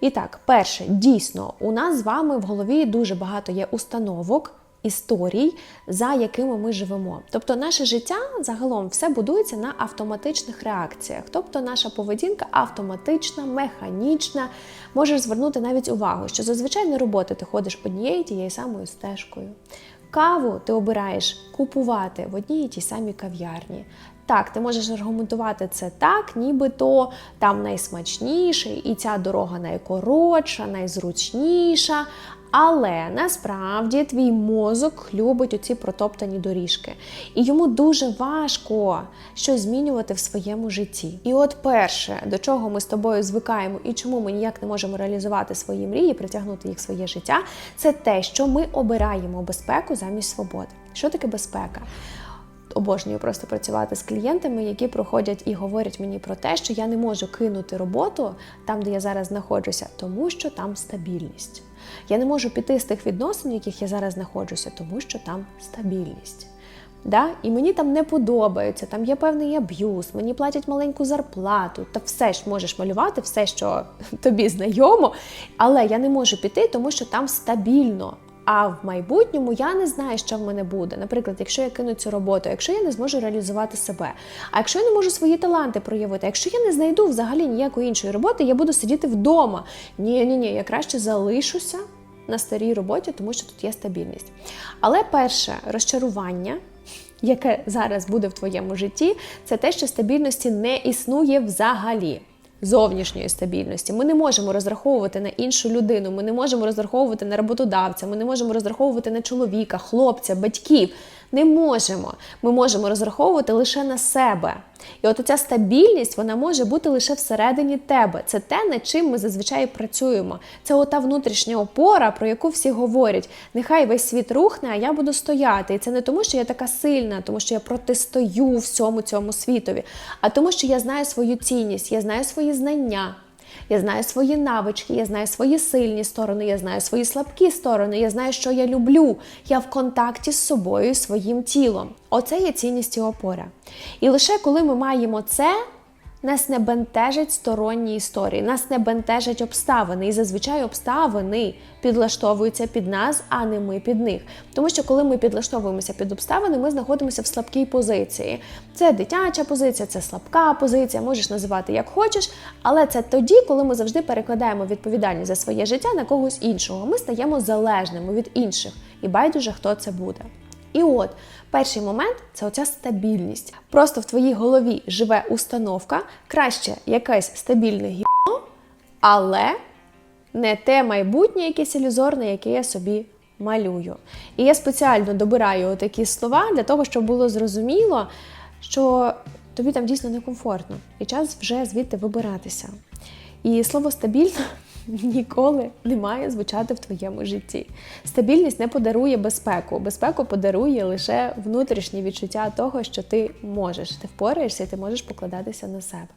І так, перше, дійсно, у нас з вами в голові дуже багато є установок. Історій, за якими ми живемо. Тобто наше життя загалом все будується на автоматичних реакціях. Тобто наша поведінка автоматична, механічна. Можеш звернути навіть увагу, що зазвичай на роботу ти ходиш однією тією самою стежкою. Каву ти обираєш купувати в одній і тій самій кав'ярні. Так, ти можеш аргументувати це так, нібито там найсмачніше, і ця дорога найкоротша, найзручніша. Але насправді твій мозок любить оці протоптані доріжки, і йому дуже важко щось змінювати в своєму житті. І от перше, до чого ми з тобою звикаємо, і чому ми ніяк не можемо реалізувати свої мрії, притягнути їх в своє життя, це те, що ми обираємо безпеку замість свободи. Що таке безпека? Обожнюю просто працювати з клієнтами, які проходять і говорять мені про те, що я не можу кинути роботу там, де я зараз знаходжуся, тому що там стабільність. Я не можу піти з тих відносин, в яких я зараз знаходжуся, тому що там стабільність. Да? І мені там не подобається, там є певний аб'юз, мені платять маленьку зарплату, та все ж можеш малювати, все, що тобі знайомо, але я не можу піти, тому що там стабільно. А в майбутньому я не знаю, що в мене буде. Наприклад, якщо я кину цю роботу, якщо я не зможу реалізувати себе, а якщо я не можу свої таланти проявити, якщо я не знайду взагалі ніякої іншої роботи, я буду сидіти вдома. Ні, ні, ні, я краще залишуся на старій роботі, тому що тут є стабільність. Але перше розчарування. Яке зараз буде в твоєму житті, це те, що стабільності не існує взагалі зовнішньої стабільності. Ми не можемо розраховувати на іншу людину, ми не можемо розраховувати на роботодавця, ми не можемо розраховувати на чоловіка, хлопця, батьків. Не можемо. Ми можемо розраховувати лише на себе. І от ця стабільність вона може бути лише всередині тебе. Це те, над чим ми зазвичай працюємо. Це ота внутрішня опора, про яку всі говорять. Нехай весь світ рухне, а я буду стояти. І це не тому, що я така сильна, тому що я протистою всьому цьому світові, а тому, що я знаю свою цінність, я знаю свої знання. Я знаю свої навички, я знаю свої сильні сторони, я знаю свої слабкі сторони, я знаю, що я люблю. Я в контакті з собою своїм тілом. Оце є цінність і опора. І лише коли ми маємо це, нас не бентежать сторонні історії, нас не бентежать обставини. І зазвичай обставини підлаштовуються під нас, а не ми під них. Тому що коли ми підлаштовуємося під обставини, ми знаходимося в слабкій позиції. Це дитяча позиція, це слабка позиція, можеш називати як хочеш, але це тоді, коли ми завжди перекладаємо відповідальність за своє життя на когось іншого. Ми стаємо залежними від інших, і байдуже хто це буде. І от перший момент це оця стабільність. Просто в твоїй голові живе установка, краще якесь стабільне гівно, але не те майбутнє, якесь ілюзорне, яке я собі малюю. І я спеціально добираю такі слова для того, щоб було зрозуміло, що тобі там дійсно некомфортно, і час вже звідти вибиратися. І слово стабільно ніколи не має звучати в твоєму житті. Стабільність не подарує безпеку. Безпеку подарує лише внутрішнє відчуття того, що ти можеш, ти впораєшся ти можеш покладатися на себе.